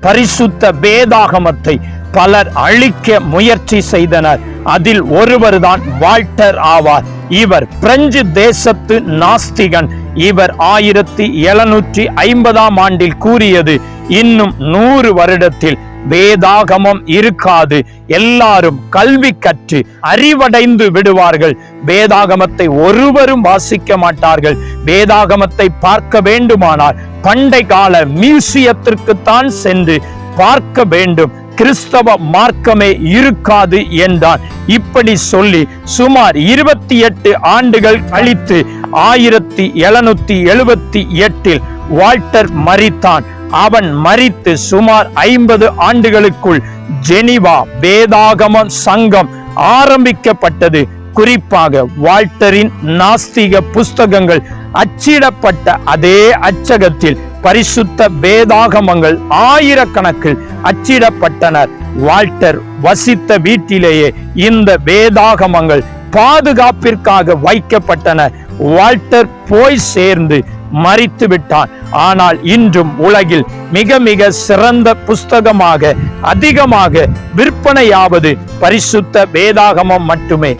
பரிசுத்த வேதாகமத்தை பலர் அழிக்க முயற்சி செய்தனர். அதில் ஒருவர்தான் வால்டர் ஆவார். இவர் பிரெஞ்சு தேசத்து நாஸ்திகன். இவர் ஆயிரத்தி எழுநூற்றி ஐம்பதாம் ஆண்டில் கூறியது இன்னும் நூறு வருடத்தில் வேதாகமம் இருக்காது. எல்லாரும் கல்வி கற்று அறிவடைந்து விடுவார்கள். வேதாகமத்தை ஒருவரும் வாசிக்க மாட்டார்கள். வேதாகமத்தை பார்க்க வேண்டுமானால் பண்டை கால மியூசியத்திற்குத்தான் சென்று பார்க்க வேண்டும். கிறிஸ்தவ மார்க்கமே இருக்காது என்றான். இப்படி சொல்லி சுமார் இருபத்தி எட்டு ஆண்டுகள் கழித்து ஆயிரத்தி எழுநூத்தி எழுபத்தி எட்டில் வால்டர் மறித்தான் அவன் மறித்து சுமார் ஐம்பது ஆண்டுகளுக்குள் ஜெனிவா வேதாகம சங்கம் ஆரம்பிக்கப்பட்டது. குறிப்பாக வால்டரின் நாஸ்திக புஸ்தகங்கள் அச்சிடப்பட்ட அதே அச்சகத்தில் பரிசுத்த வேதாகமங்கள் ஆயிரக்கணக்கில் அச்சிடப்பட்டனர். வால்டர் வசித்த வீட்டிலேயே இந்த வேதாகமங்கள் பாதுகாப்பிற்காக வைக்கப்பட்டன. வால்டர் போய் சேர்ந்து மறித்து விட்டான். ஆனால் இன்றும் உலகில் மிக மிக சிறந்த புஸ்தகமாக அதிகமாக விற்பனையாவது பரிசுத்த வேதாகமம் மட்டுமே.